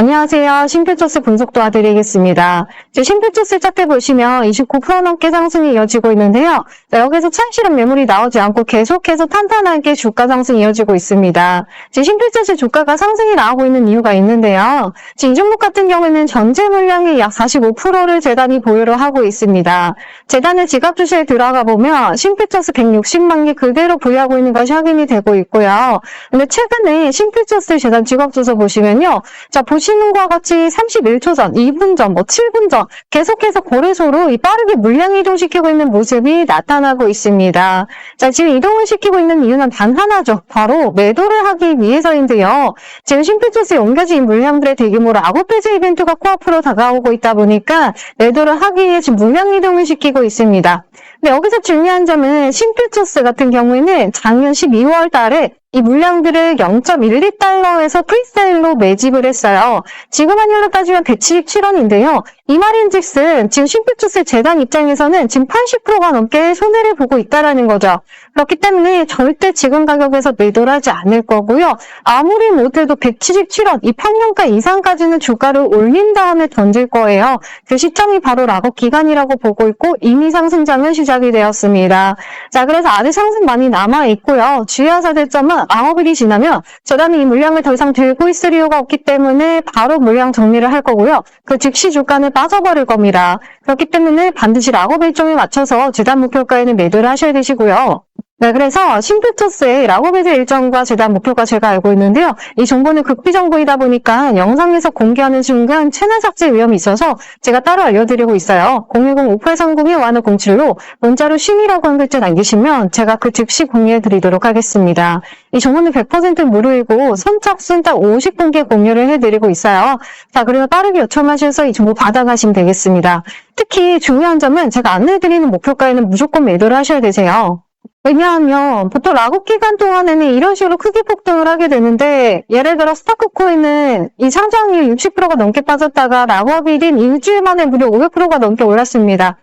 안녕하세요. 심표조스 분석 도와드리겠습니다. 지금 심표조스 차트 보시면 29% 넘게 상승이 이어지고 있는데요. 자, 여기서 찬실한 매물이 나오지 않고 계속해서 탄탄하게 주가 상승이 이어지고 있습니다. 지금 심표조스 주가가 상승이 나오고 있는 이유가 있는데요. 지금 이 종목 같은 경우에는 전체 물량의 약 45%를 재단이 보유를 하고 있습니다. 재단의 지갑 주시에 들어가 보면 심표조스 160만 개 그대로 보유하고 있는 것이 확인이 되고 있고요. 근데 최근에 심표조스 재단 지갑 주소 보시면요. 자, 보시 는 것과 같이 31초 전, 2분 전, 뭐 7분 전 계속해서 거래소로 이 빠르게 물량 이동시키고 있는 모습이 나타나고 있습니다. 자, 지금 이동을 시키고 있는 이유는 단 하나죠. 바로 매도를 하기 위해서인데요. 지금 심표조스에 옮겨진 물량들의 대규모로 아웃배제 이벤트가 코앞으로 다가오고 있다 보니까 매도를 하기 위해 지금 물량 이동을 시키고 있습니다. 근데 여기서 중요한 점은 심퓨처스 같은 경우에는 작년 12월 달에 이 물량들을 0.12달러에서 프리세일로 매집을 했어요. 지금 환율로 따지면 177원인데요. 이 말인즉슨 지금 심퓨처스 재단 입장에서는 지금 80%가 넘게 손해를 보고 있다라는 거죠. 그렇기 때문에 절대 지금 가격에서 매도를 하지 않을 거고요. 아무리 못해도 177원, 이 평년가 이상까지는 주가를 올린 다음에 던질 거예요. 그 시점이 바로 락업 기간이라고 보고 있고 이미 상승장은 시작이 되었습니다. 자, 그래서 아직 상승 많이 남아 있고요. 주의하셔야 될 점은 아홉일이 지나면 저단이 이 물량을 더 이상 들고 있을 이유가 없기 때문에 바로 물량 정리를 할 거고요. 그 즉시 주가는 빠져버릴 겁니다. 그렇기 때문에 반드시 락업 일정에 맞춰서 재단 목표가에는 매도를 하셔야 되시고요. 네, 그래서 심퓨처스의 락오베드 일정과 재단 목표가 제가 알고 있는데요. 이 정보는 극비 정보이다 보니까 영상에서 공개하는 순간 채널 삭제 위험이 있어서 제가 따로 알려드리고 있어요. 010-5830-5107로 문자로 쉼이라고 한 글자 남기시면 제가 그 즉시 공유해드리도록 하겠습니다. 이 정보는 100% 무료이고 선착순 딱 50분께 공유를 해드리고 있어요. 자, 그리고 빠르게 요청하셔서 이 정보 받아가시면 되겠습니다. 특히 중요한 점은 제가 안내해드리는 목표가에는 무조건 매도를 하셔야 되세요. 왜냐하면 보통 락업 기간 동안에는 이런 식으로 크게 폭등을 하게 되는데 예를 들어 스타크 코인은 이 상장률 60%가 넘게 빠졌다가 락업이 된 일주일 만에 무려 500%가 넘게 올랐습니다.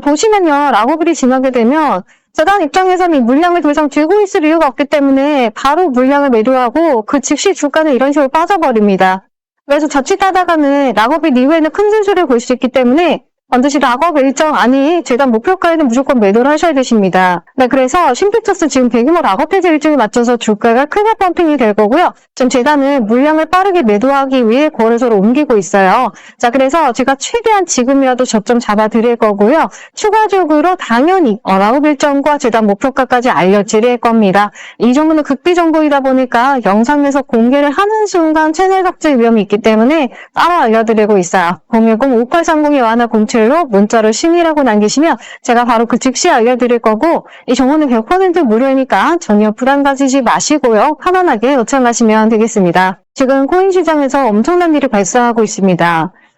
보시면요 락업일이 지나게 되면 재단 입장에서는 이 물량을 더 이상 들고 있을 이유가 없기 때문에 바로 물량을 매도하고 그 즉시 주가는 이런 식으로 빠져버립니다. 그래서 자칫 하다가는 락업일 이후에는 큰 손실을 볼 수 있기 때문에 반드시 락업 일정 아니 재단 목표가에는 무조건 매도를 하셔야 되십니다. 네, 그래서 심퓨처스 지금 대규모 락업 해제 일정에 맞춰서 주가가 크게 펌핑이 될 거고요. 지금 재단은 물량을 빠르게 매도하기 위해 거래소로 옮기고 있어요. 자, 그래서 제가 최대한 지금이라도 저점 잡아 드릴 거고요. 추가적으로 당연히 어, 락업 일정과 재단 목표가까지 알려드릴 겁니다. 이 정도는 극비 정보이다 보니까 영상에서 공개를 하는 순간 채널 삭제 위험이 있기 때문에 따로 알려드리고 있어요. 010-5830의 완화 07 메일로 문자로 심의라고 남기시면 제가 바로 그 즉시 알려드릴 거고 이 정보는 100% 무료이니까 전혀 부담 가지지 마시고요. 편안하게 요청하시면 되겠습니다. 지금 코인 시장에서 엄청난 일이 발생하고 있습니다.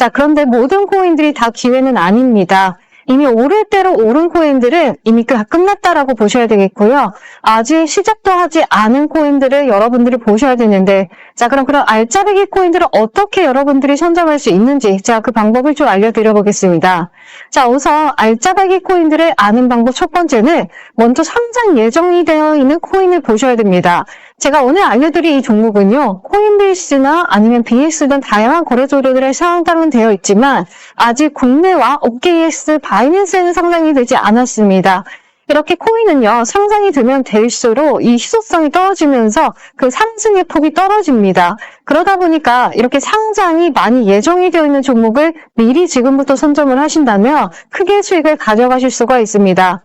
자, 그런데 모든 코인들이 다 기회는 아닙니다. 이미 오를 대로 오른 코인들은 이미 다 끝났다라고 보셔야 되겠고요. 아직 시작도 하지 않은 코인들을 여러분들이 보셔야 되는데 자 그럼 그런 알짜배기 코인들을 어떻게 여러분들이 선점할 수 있는지 자그 방법을 좀 알려드려 보겠습니다. 자 우선 알짜배기 코인들을 아는 방법 첫 번째는 먼저 상장 예정이 되어 있는 코인을 보셔야 됩니다. 제가 오늘 알려드릴 이 종목은요, 코인베이스나 아니면 BS 등 다양한 거래소들에 상장은 되어 있지만 아직 국내와 OKX, 바이낸스에는 상장이 되지 않았습니다. 이렇게 코인은요, 상장이 되면 될수록 이 희소성이 떨어지면서 그 상승의 폭이 떨어집니다. 그러다 보니까 이렇게 상장이 많이 예정이 되어 있는 종목을 미리 지금부터 선점을 하신다면 크게 수익을 가져가실 수가 있습니다.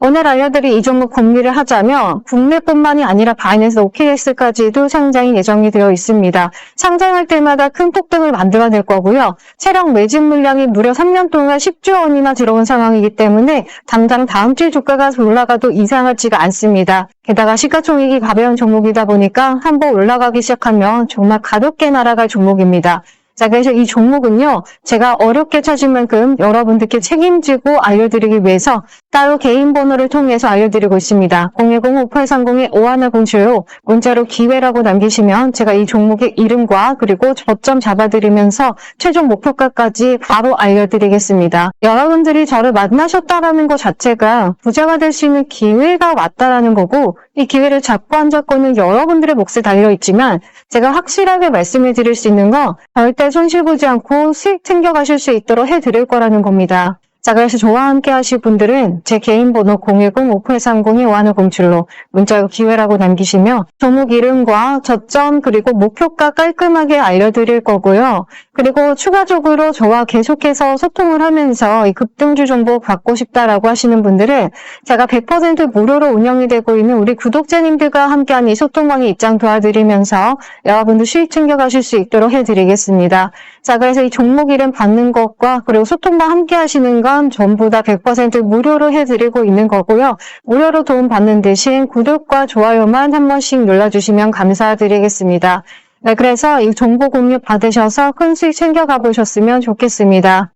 오늘 알려드릴 이 종목 공유를 하자면 국내뿐만이 아니라 바이낸스 OKX까지도 상장이 예정이 되어 있습니다. 상장할 때마다 큰 폭등을 만들어낼 거고요. 체력 매집 물량이 무려 3년 동안 10조 원이나 들어온 상황이기 때문에 당장 다음 주 주가가 올라가도 이상하지가 않습니다. 게다가 시가총액이 가벼운 종목이다 보니까 한번 올라가기 시작하면 정말 가볍게 날아갈 종목입니다. 자, 그래서 이 종목은요, 제가 어렵게 찾은 만큼 여러분들께 책임지고 알려드리기 위해서 따로 개인 번호를 통해서 알려드리고 있습니다. 010-5830-5107로 문자로 기회라고 남기시면 제가 이 종목의 이름과 그리고 저점 잡아드리면서 최종 목표가까지 바로 알려드리겠습니다. 여러분들이 저를 만나셨다라는 것 자체가 부자가 될 수 있는 기회가 왔다라는 거고 이 기회를 잡고 안 잡고는 여러분들의 몫에 달려있지만 제가 확실하게 말씀을 드릴 수 있는 거 절대 손실 보지 않고 수익 챙겨가실 수 있도록 해드릴 거라는 겁니다. 자, 그래서 저와 함께 하실 분들은 제 개인 번호 010-5830-5107로 문자로 기회라고 남기시면 종목 이름과 저점 그리고 목표가 깔끔하게 알려드릴 거고요. 그리고 추가적으로 저와 계속해서 소통을 하면서 이 급등주 정보 받고 싶다라고 하시는 분들은 제가 100% 무료로 운영이 되고 있는 우리 구독자님들과 함께하는 이 소통방에 입장 도와드리면서 여러분들 수익 챙겨가실 수 있도록 해드리겠습니다. 자, 그래서 이 종목 이름 받는 것과 그리고 소통방 함께 하시는 건 전부 다 100% 무료로 해드리고 있는 거고요. 무료로 도움 받는 대신 구독과 좋아요만 한 번씩 눌러주시면 감사드리겠습니다. 네, 그래서 이 정보 공유 받으셔서 큰 수익 챙겨가 보셨으면 좋겠습니다.